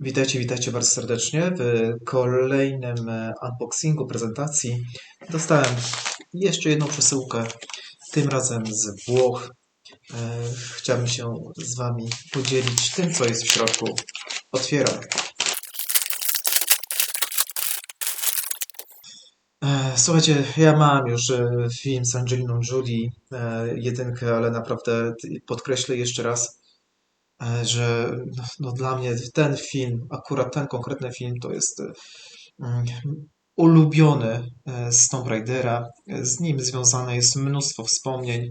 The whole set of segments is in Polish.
Witajcie, witajcie bardzo serdecznie w kolejnym e, unboxingu, prezentacji. Dostałem jeszcze jedną przesyłkę, tym razem z Włoch. E, Chciałbym się z Wami podzielić tym, co jest w środku. Otwieram. E, Słuchajcie, ja mam już film z Angeliną Jolie, jedynkę, ale naprawdę podkreślę jeszcze raz, że no, no dla mnie ten film, akurat ten konkretny film, to jest e, mm, ulubiony e, z Tomb Raidera. E, Z nim związane jest mnóstwo wspomnień,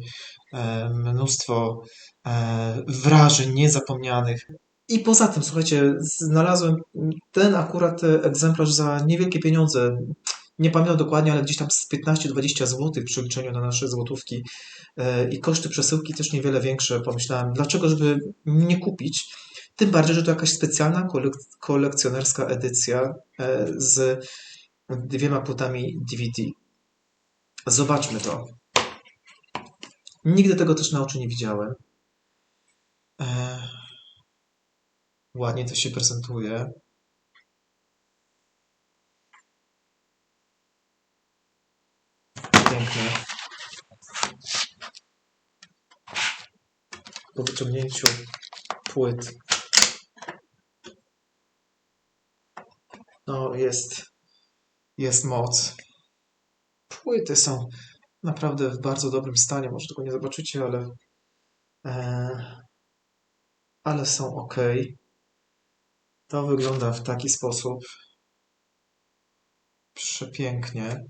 e, mnóstwo e, wrażeń niezapomnianych. I poza tym, słuchajcie, znalazłem ten akurat e, egzemplarz za niewielkie pieniądze. Nie pamiętam dokładnie, ale gdzieś tam z 15-20 zł w przeliczeniu na nasze złotówki. E, I koszty przesyłki też niewiele większe. Pomyślałem, dlaczego, żeby nie kupić? Tym bardziej, że to jakaś specjalna kolek- kolekcjonerska edycja e, z dwiema płytami DVD. Zobaczmy to. Nigdy tego też na oczy nie widziałem. E, Ładnie to się prezentuje. Pięknie. Po wyciągnięciu płyt. No, jest, jest moc. Płyty są naprawdę w bardzo dobrym stanie. Może tego nie zobaczycie, ale, e, ale są ok. To wygląda w taki sposób. Przepięknie.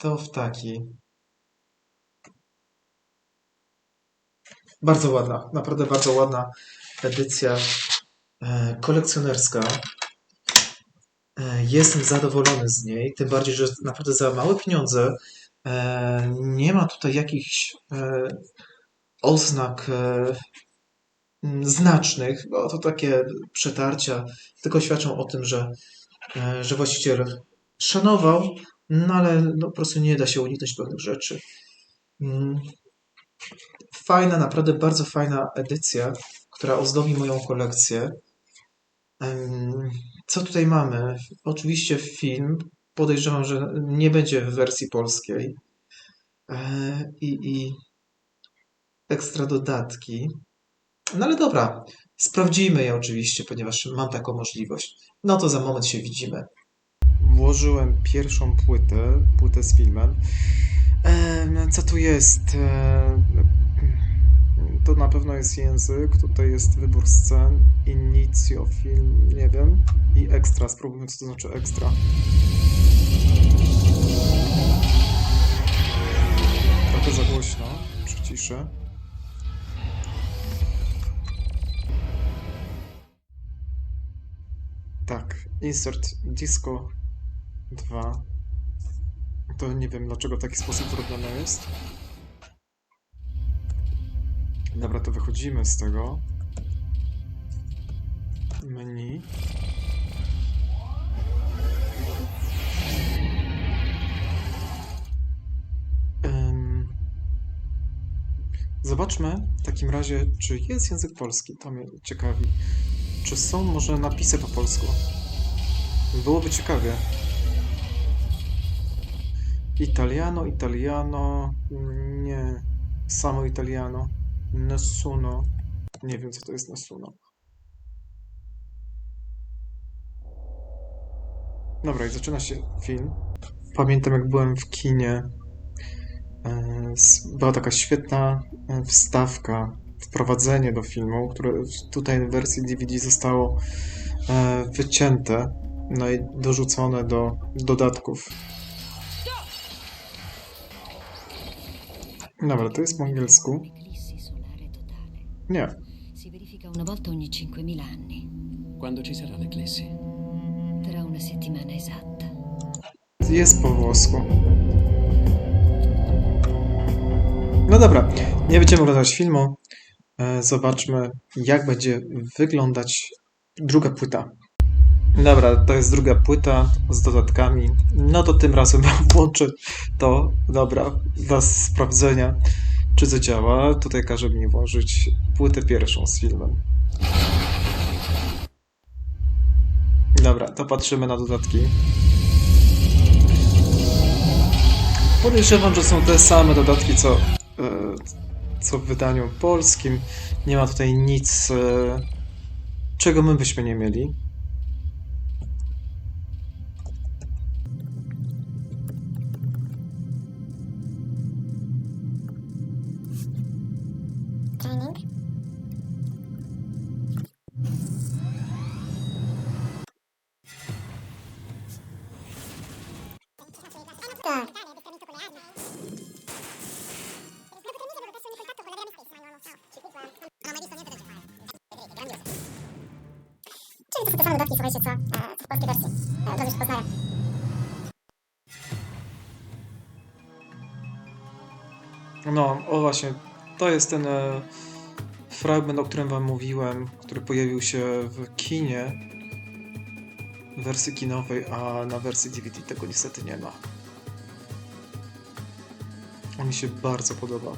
To w taki. Bardzo ładna, naprawdę bardzo ładna edycja e, kolekcjonerska. E, Jestem zadowolony z niej, tym bardziej, że naprawdę za małe pieniądze e, nie ma tutaj jakichś oznak znacznych, bo to takie przetarcia tylko świadczą o tym, że, że właściciel szanował, no ale no, po prostu nie da się uniknąć pewnych rzeczy. Mm, Fajna, naprawdę bardzo fajna edycja, która ozdobi moją kolekcję. Co tutaj mamy? Oczywiście film. Podejrzewam, że nie będzie w wersji polskiej. E, I, i ekstra dodatki. No ale dobra, sprawdzimy je oczywiście, ponieważ mam taką możliwość. No to za moment się widzimy. Włożyłem pierwszą płytę, płytę z filmem. Em, Co tu jest? E, To na pewno jest język. Tutaj jest wybór scen. Inicio film, nie wiem. I ekstra. Spróbujmy, co to znaczy ekstra. Trochę za głośno. Przyciszę. Tak. Insert disco 2. To nie wiem, dlaczego w taki sposób zrobione jest. Dobra, to wychodzimy z tego. Menu. Zobaczmy w takim razie, czy jest język polski. To mnie ciekawi. Czy są może napisy po polsku? Byłoby ciekawie. Italiano, italiano. Nie. Samo italiano. Nessuno. Nie wiem, co to jest Nessuno. Dobra, i zaczyna się film. Pamiętam, jak byłem w kinie. e, Była taka świetna e, wstawka, wprowadzenie do filmu, które tutaj w wersji DVD zostało e, wycięte, no i dorzucone do dodatków. Dobra, to jest po angielsku. Nie. Si verifica una volta ogni 5.000 anni, Quando ci sarà l'eclissi? tra una settimana esatta. Jest po włosku. No dobra, nie będziemy oglądać filmu. E, Zobaczmy, jak będzie wyglądać druga płyta. Dobra, to jest druga płyta z dodatkami. No to tym razem włączę to. Dobra, dla sprawdzenia. Czy zadziała? Tutaj każe mi włożyć płytę pierwszą z filmem. Dobra, to patrzymy na dodatki. Podejrzewam, że są te same dodatki, co, e, co w wydaniu polskim. Nie ma tutaj nic, e, czego my byśmy nie mieli. Tak. Czyli to są te same dodatki, słuchajcie, co, e, co w polskiej wersji. E, Dobrze się poznają. No, o właśnie, to jest ten e, fragment, o którym wam mówiłem, który pojawił się w kinie, w wersji kinowej, a na wersji DVD tego niestety nie ma. On mi się bardzo podoba.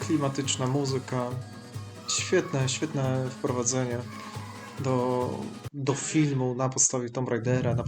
Klimatyczna muzyka, świetne, świetne wprowadzenie do, do filmu na podstawie Tomb Raidera, na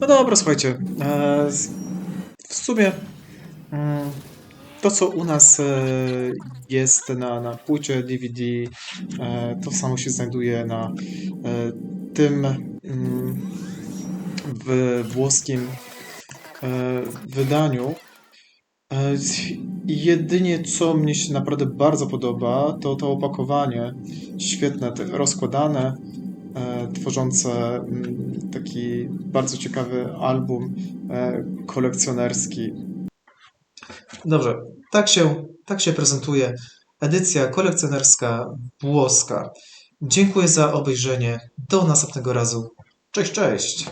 No dobra, słuchajcie. E, w sumie mm, to, co u nas e, jest na, na płycie DVD, e, to samo się znajduje na e, tym mm, w włoskim wydaniu. Jedynie co mnie się naprawdę bardzo podoba, to to opakowanie świetne, rozkładane, tworzące mm, taki bardzo ciekawy album kolekcjonerski. Dobrze, tak się, tak się prezentuje edycja kolekcjonerska włoska. Dziękuję za obejrzenie. Do następnego razu. Cześć, cześć!